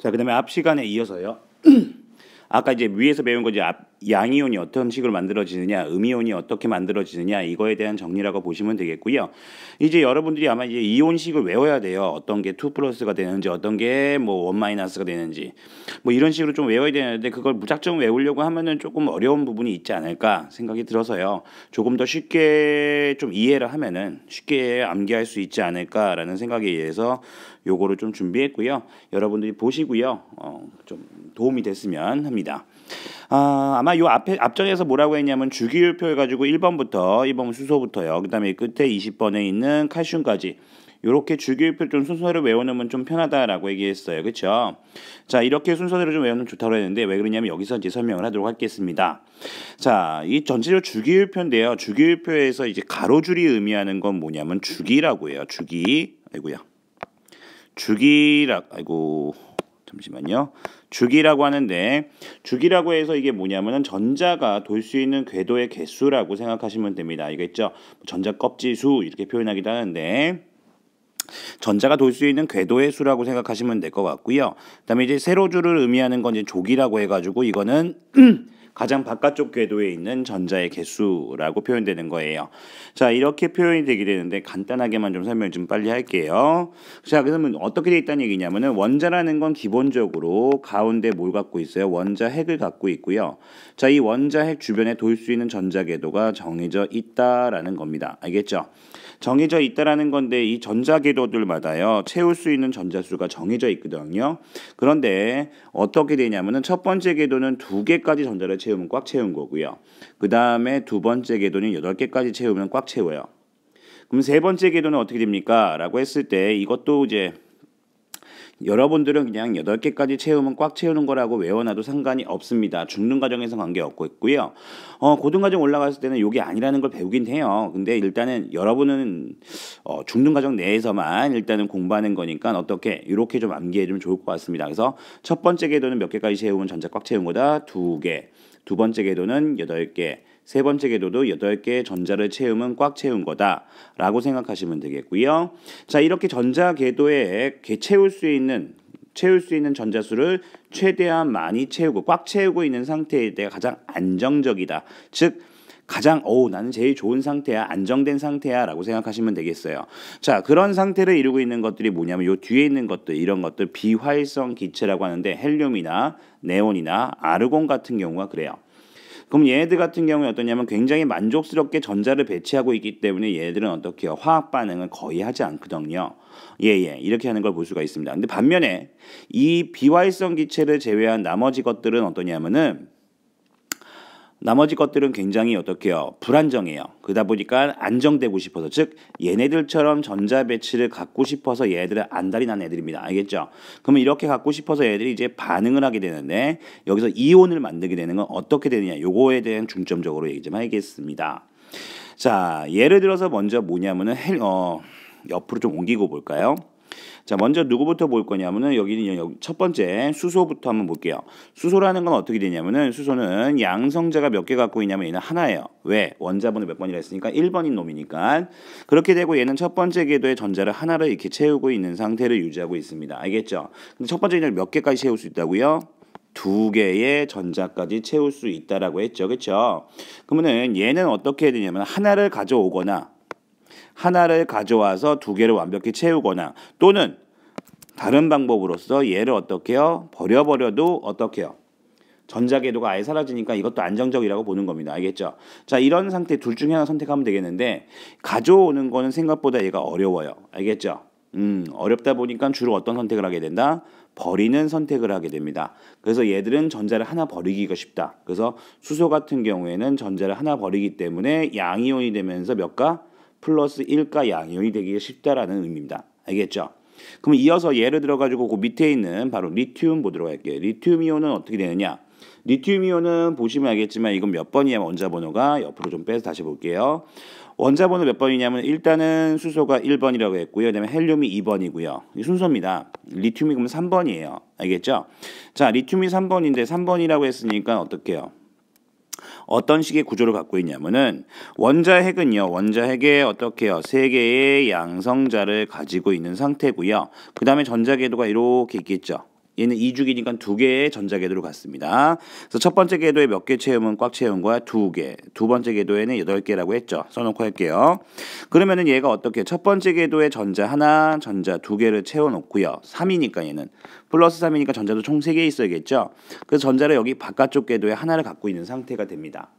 자, 그 다음에 앞 시간에 이어서요. 아까 이제 위에서 배운 거지 양이온이 어떤 식으로 만들어지느냐, 음이온이 어떻게 만들어지느냐 이거에 대한 정리라고 보시면 되겠고요. 이제 여러분들이 아마 이제 이온식을 외워야 돼요. 어떤 게 2 플러스가 되는지, 어떤 게 뭐1 마이너스가 되는지, 뭐 이런 식으로 좀 외워야 되는데 그걸 무작정 외우려고 하면은 조금 어려운 부분이 있지 않을까 생각이 들어서요. 조금 더 쉽게 좀 이해를 하면은 쉽게 암기할 수 있지 않을까라는 생각에 의해서 요거를 좀 준비했고요. 여러분들이 보시고요. 어, 좀 도움이 됐으면 합니다. 아, 아마 요 앞에 앞전에서 뭐라고 했냐면 주기율표 해가지고 1번부터 1번 수소부터요. 그다음에 끝에 20번에 있는 칼슘까지 이렇게 주기율표 좀 순서를 외워놓으면 좀 편하다라고 얘기했어요. 그렇죠? 자 이렇게 순서대로 좀 외우면 좋다고 했는데 왜 그러냐면 여기서 이제 설명을 하도록 하겠습니다. 자 이 전체적으로 주기율표인데요. 주기율표에서 이제 가로줄이 의미하는 건 뭐냐면 주기라고 해요. 주기 아이고야 주기라 아이고 잠시만요. 주기라고 하는데 주기라고 해서 이게 뭐냐면은 전자가 돌 수 있는 궤도의 개수라고 생각하시면 됩니다. 알겠죠? 전자 껍질 수 이렇게 표현하기도 하는데 전자가 돌 수 있는 궤도의 수라고 생각하시면 될 것 같고요. 그다음에 이제 세로줄을 의미하는 건 이제 조기라고 해가지고 이거는 가장 바깥쪽 궤도에 있는 전자의 개수라고 표현되는 거예요. 자, 이렇게 표현이 되게 되는데 간단하게만 좀 설명 좀 빨리 할게요. 자, 그러면 어떻게 돼 있다는 얘기냐면은 원자라는 건 기본적으로 가운데 뭘 갖고 있어요? 원자 핵을 갖고 있고요. 자, 이 원자 핵 주변에 돌 수 있는 전자 궤도가 정해져 있다라는 겁니다. 알겠죠? 정해져 있다라는 건데 이 전자궤도들마다요 채울 수 있는 전자수가 정해져 있거든요. 그런데 어떻게 되냐면은 첫 번째 궤도는 두 개까지 전자를 채우면 꽉 채운 거고요. 그 다음에 두 번째 궤도는 여덟 개까지 채우면 꽉 채워요. 그럼 세 번째 궤도는 어떻게 됩니까? 라고 했을 때 이것도 이제 여러분들은 그냥 8개까지 채우면 꽉 채우는 거라고 외워놔도 상관이 없습니다. 중등 과정에서 관계없고 있고요. 어, 고등과정 올라갔을 때는 이게 아니라는 걸 배우긴 해요. 근데 일단은 여러분은 어, 중등 과정 내에서만 일단은 공부하는 거니까 어떻게 이렇게 좀 암기해 주면 좋을 것 같습니다. 그래서 첫 번째 궤도는 몇 개까지 채우면 전자 꽉 채운 거다? 두 개. 두 번째 궤도는 8개. 세 번째 궤도도 8개의 전자를 채우면 꽉 채운 거다 라고 생각하시면 되겠고요. 자, 이렇게 전자 궤도에 채울 수 있는 채울 수 있는 전자수를 최대한 많이 채우고 꽉 채우고 있는 상태일 때가 가장 안정적이다. 즉 가장 어우 나는 제일 좋은 상태야 안정된 상태야라고 생각하시면 되겠어요. 자 그런 상태를 이루고 있는 것들이 뭐냐면 요 뒤에 있는 것들 이런 것들 비활성 기체라고 하는데 헬륨이나 네온이나 아르곤 같은 경우가 그래요. 그럼 얘네들 같은 경우에 어떠냐면 굉장히 만족스럽게 전자를 배치하고 있기 때문에 얘네들은 어떻게 요 화학 반응을 거의 하지 않거든요. 예예 예. 이렇게 하는 걸 볼 수가 있습니다. 근데 반면에 이 비활성 기체를 제외한 나머지 것들은 어떠냐면은 나머지 것들은 굉장히 어떻게요? 불안정해요. 그러다 보니까 안정되고 싶어서 즉 얘네들처럼 전자 배치를 갖고 싶어서 얘들은 안달이 난 애들입니다. 알겠죠? 그러면 이렇게 갖고 싶어서 얘들이 이제 반응을 하게 되는데 여기서 이온을 만들게 되는 건 어떻게 되느냐? 요거에 대한 중점적으로 얘기 좀 하겠습니다. 자, 예를 들어서 먼저 뭐냐면은 헬, 어, 옆으로 좀 옮기고 볼까요? 자, 먼저 누구부터 볼 거냐면은 여기는 여기 첫 번째 수소부터 한번 볼게요. 수소라는 건 어떻게 되냐면은 수소는 양성자가 몇 개 갖고 있냐면 얘는 하나예요. 왜? 원자번호 몇 번이라 했으니까 1번인 놈이니까. 그렇게 되고 얘는 첫 번째 궤도의 전자를 하나를 이렇게 채우고 있는 상태를 유지하고 있습니다. 알겠죠? 근데 첫 번째 궤도를 몇 개까지 채울 수 있다고요? 두 개의 전자까지 채울 수 있다라고 했죠. 그렇죠? 그러면은 얘는 어떻게 해야 되냐면 하나를 가져오거나 하나를 가져와서 두 개를 완벽히 채우거나 또는 다른 방법으로서 얘를 어떻게 해요? 버려버려도 어떻게 해요? 전자궤도가 아예 사라지니까 이것도 안정적이라고 보는 겁니다. 알겠죠? 자, 이런 상태 둘 중에 하나 선택하면 되겠는데 가져오는 거는 생각보다 얘가 어려워요. 알겠죠? 음, 어렵다 보니까 주로 어떤 선택을 하게 된다? 버리는 선택을 하게 됩니다. 그래서 얘들은 전자를 하나 버리기가 쉽다. 그래서 수소 같은 경우에는 전자를 하나 버리기 때문에 양이온이 되면서 몇 가 플러스 1가 양이온이 되기가 쉽다라는 의미입니다. 알겠죠? 그럼 이어서 예를 들어 가지고 그 밑에 있는 바로 리튬 보도록 할게요. 리튬 이온은 어떻게 되느냐? 리튬 이온은 보시면 알겠지만 이건 몇 번이냐면 원자 번호가 옆으로 좀 빼서 다시 볼게요. 원자 번호 몇 번이냐면 일단은 수소가 1번이라고 했고요. 그다음에 헬륨이 2번이고요. 이 순서입니다. 리튬이 그러면 3번이에요. 알겠죠? 자, 리튬이 3번인데 3번이라고 했으니까 어떻게 해요? 어떤 식의 구조를 갖고 있냐면은 원자 핵은요. 원자 핵에 어떻게 해요? 세 개의 양성자를 가지고 있는 상태고요. 그다음에 전자 궤도가 이렇게 있겠죠. 얘는 2주기니까 두 개의 전자궤도로 갔습니다. 그래서 첫 번째 궤도에 몇 개 채우면 꽉 채운 거야? 두 개. 두 번째 궤도에는 여덟 개라고 했죠. 써놓고 할게요. 그러면은 얘가 어떻게? 첫 번째 궤도에 전자 하나, 전자 두 개를 채워놓고요. 3이니까 얘는 플러스 3이니까 전자도 총세개 있어야겠죠. 그래서 전자를 여기 바깥쪽 궤도에 하나를 갖고 있는 상태가 됩니다.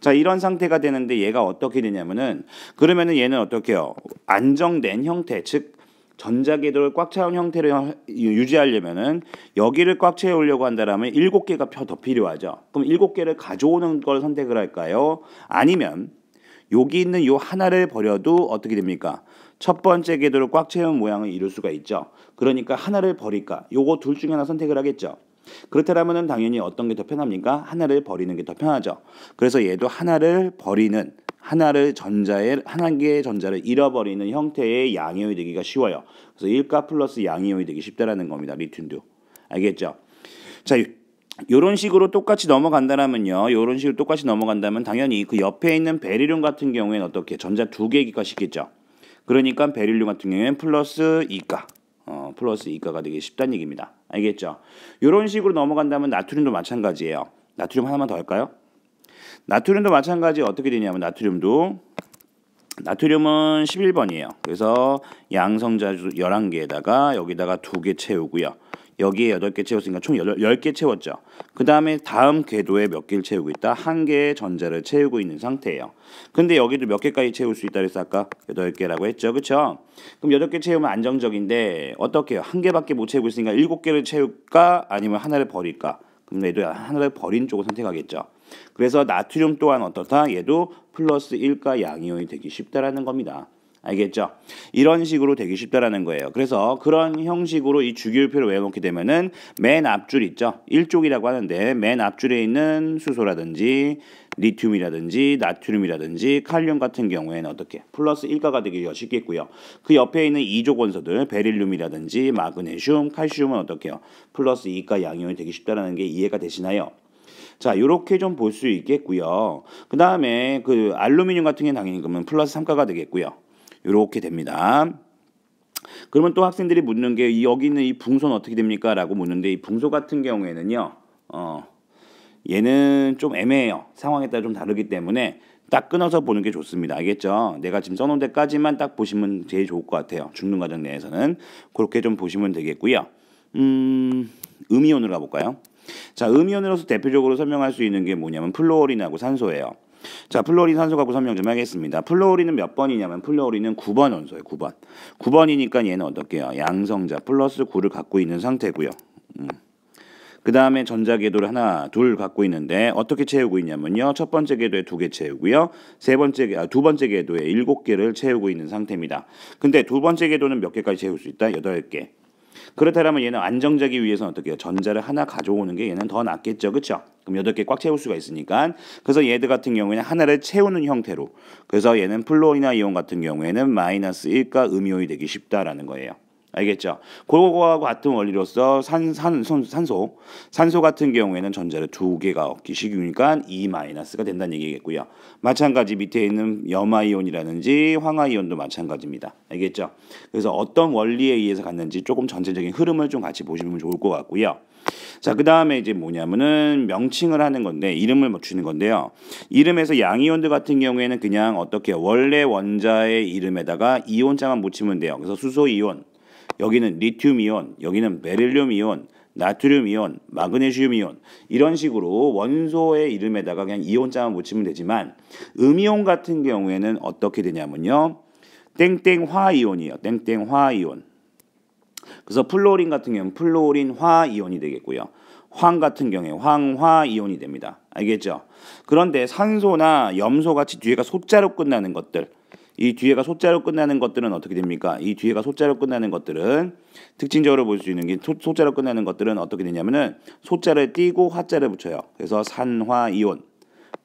자 이런 상태가 되는데 얘가 어떻게 되냐면은 그러면은 얘는 어떻게요? 안정된 형태 즉 전자궤도를 꽉 채운 형태를 유지하려면은 여기를 꽉 채우려고 한다라면 일곱 개가 더 필요하죠. 그럼 일곱 개를 가져오는 걸 선택을 할까요? 아니면 여기 있는 요 하나를 버려도 어떻게 됩니까? 첫 번째 궤도를 꽉 채운 모양을 이룰 수가 있죠. 그러니까 하나를 버릴까? 요거 둘 중에 하나 선택을 하겠죠. 그렇다면 당연히 어떤 게 더 편합니까? 하나를 버리는 게 더 편하죠. 그래서 얘도 하나를 버리는 하나를 전자의 한 개의 전자를 잃어버리는 형태의 양이온이 되기가 쉬워요. 그래서 1가 플러스 양이온이 되기 쉽다라는 겁니다. 리튬도. 알겠죠? 자, 이런 식으로 똑같이 넘어간다면요. 이런 식으로 똑같이 넘어간다면 당연히 그 옆에 있는 베릴륨 같은 경우에는 어떻게 전자 두 개기가 쉽겠죠. 그러니까 베릴륨 같은 경우에는 플러스 2가 어, 플러스 2가가 되기 쉽다는 얘기입니다. 알겠죠? 이런 식으로 넘어간다면 나트륨도 마찬가지예요. 나트륨 하나만 더 할까요? 나트륨도 마찬가지 어떻게 되냐면 나트륨도 나트륨은 11번이에요. 그래서 양성자 11개에다가 여기다가 2개 채우고요. 여기에 8개 채웠으니까 총 10개 채웠죠. 그 다음에 다음 궤도에 몇 개를 채우고 있다? 한 개의 전자를 채우고 있는 상태예요. 근데 여기도 몇 개까지 채울 수 있다 그래서 아까 8개라고 했죠. 그쵸? 그럼 8개 채우면 안정적인데 어떻게 해요? 한 개밖에 못 채우고 있으니까 7개를 채울까? 아니면 하나를 버릴까? 그럼 얘도 하나를 버린 쪽을 선택하겠죠. 그래서 나트륨 또한 어떻다? 얘도 플러스 1가 양이온이 되기 쉽다라는 겁니다. 알겠죠? 이런 식으로 되기 쉽다라는 거예요. 그래서 그런 형식으로 이 주기율표를 외워놓게 되면은 맨 앞줄 있죠? 1쪽이라고 하는데 맨 앞줄에 있는 수소라든지 리튬이라든지 나트륨이라든지 칼륨 같은 경우에는 어떻게 플러스 1가가 되기가 쉽겠고요. 그 옆에 있는 2족 원소들 베릴륨이라든지 마그네슘, 칼슘은 어떻게요? 플러스 2가 양이온이 되기 쉽다라는 게 이해가 되시나요? 자, 요렇게 좀 볼 수 있겠고요. 그 다음에 그 알루미늄 같은 경우는 당연히 그러면 플러스 3가가 되겠고요. 요렇게 됩니다. 그러면 또 학생들이 묻는 게 여기 있는 이 붕소는 어떻게 됩니까? 라고 묻는데 이 붕소 같은 경우에는요. 어, 얘는 좀 애매해요. 상황에 따라 좀 다르기 때문에 딱 끊어서 보는 게 좋습니다. 알겠죠? 내가 지금 써놓은 데까지만 딱 보시면 제일 좋을 것 같아요. 죽는 과정 내에서는 그렇게 좀 보시면 되겠고요. 음, 음이온으로 가볼까요? 자, 음이온으로서 대표적으로 설명할 수 있는 게 뭐냐면 플로어린하고 산소예요. 자, 플로린 산소 갖고 설명 좀 하겠습니다. 플로린은 몇 번이냐면 플로린은 9번 원소예요. 9번. 9번이니까 얘는 어떻게요? 양성자 플러스 9를 갖고 있는 상태고요. 음. 그 다음에 전자 궤도를 하나, 둘 갖고 있는데 어떻게 채우고 있냐면요. 첫 번째 궤도에 두 개 채우고요. 세 번째, 아, 두 번째 궤도에 일곱 개를 채우고 있는 상태입니다. 근데 두 번째 궤도는 몇 개까지 채울 수 있다? 여덟 개. 그렇다면 얘는 안정자기 위해서는 어떻게 해요? 전자를 하나 가져오는 게 얘는 더 낫겠죠. 그렇죠? 그럼 여덟 개 꽉 채울 수가 있으니까 그래서 얘들 같은 경우에는 하나를 채우는 형태로 그래서 얘는 플로리나 이온 같은 경우에는 마이너스 1가 음이온이 되기 쉽다라는 거예요. 알겠죠? 그거와 같은 원리로서 산, 산, 산소, 산소 같은 경우에는 전자를 두 개가 얻기 쉬우니까 E 마이너스가 된다는 얘기겠고요. 마찬가지 밑에 있는 염화이온이라든지 황화이온도 마찬가지입니다. 알겠죠? 그래서 어떤 원리에 의해서 갔는지 조금 전체적인 흐름을 좀 같이 보시면 좋을 것 같고요. 자, 그 다음에 이제 뭐냐면은 명칭을 하는 건데, 이름을 맞추는 건데요. 이름에서 양이온들 같은 경우에는 그냥 어떻게 원래 원자의 이름에다가 이온자만 붙이면 돼요. 그래서 수소이온, 여기는 리튬 이온, 여기는 베릴륨 이온, 나트륨 이온, 마그네슘 이온 이런 식으로 원소의 이름에다가 그냥 이온자만 붙이면 되지만 음이온 같은 경우에는 어떻게 되냐면요. 땡땡화 이온이에요. 땡땡화 이온. 그래서 플로린 같은 경우는 플로린 화 이온이 되겠고요. 황 같은 경우에 황화 이온이 됩니다. 알겠죠? 그런데 산소나 염소 같이 뒤에가 소자로 끝나는 것들 이 뒤에가 소자로 끝나는 것들은 어떻게 됩니까? 이 뒤에가 소자로 끝나는 것들은 특징적으로 볼 수 있는 게 소, 자로 끝나는 것들은 어떻게 되냐면은 소자를 띄고 화자를 붙여요. 그래서 산화이온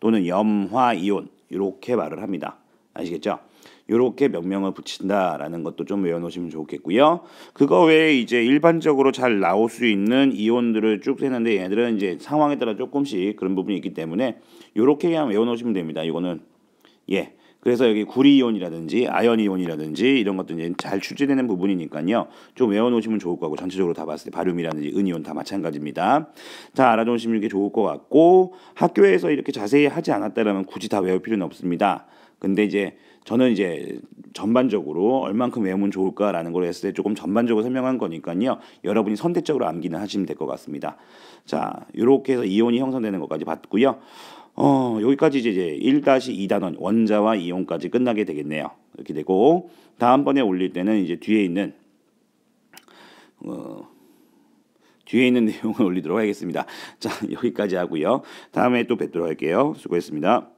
또는 염화이온 이렇게 말을 합니다. 아시겠죠? 이렇게 명명을 붙인다라는 것도 좀 외워놓으시면 좋겠고요. 그거 외에 이제 일반적으로 잘 나올 수 있는 이온들을 쭉 세는데 얘들은 이제 상황에 따라 조금씩 그런 부분이 있기 때문에 이렇게 그냥 외워놓으시면 됩니다. 이거는 예 그래서 여기 구리이온이라든지 아연이온이라든지 이런 것도 이제 잘 출제되는 부분이니까요. 좀 외워놓으시면 좋을 거고 전체적으로 다 봤을 때 바륨이라든지 은이온 다 마찬가지입니다. 다 알아두시면 이게 좋을 것 같고 학교에서 이렇게 자세히 하지 않았다라면 굳이 다 외울 필요는 없습니다. 근데 이제 저는 이제 전반적으로 얼만큼 외우면 좋을까라는 걸 했을 때 조금 전반적으로 설명한 거니까요. 여러분이 선택적으로 암기는 하시면 될 것 같습니다. 자, 이렇게 해서 이온이 형성되는 것까지 봤고요. 어, 여기까지 이제 1-2단원 원자와 이온까지 끝나게 되겠네요. 이렇게 되고 다음번에 올릴 때는 이제 뒤에 있는 어, 뒤에 있는 내용을 올리도록 하겠습니다. 자, 여기까지 하고요. 다음에 또 뵙도록 할게요. 수고했습니다.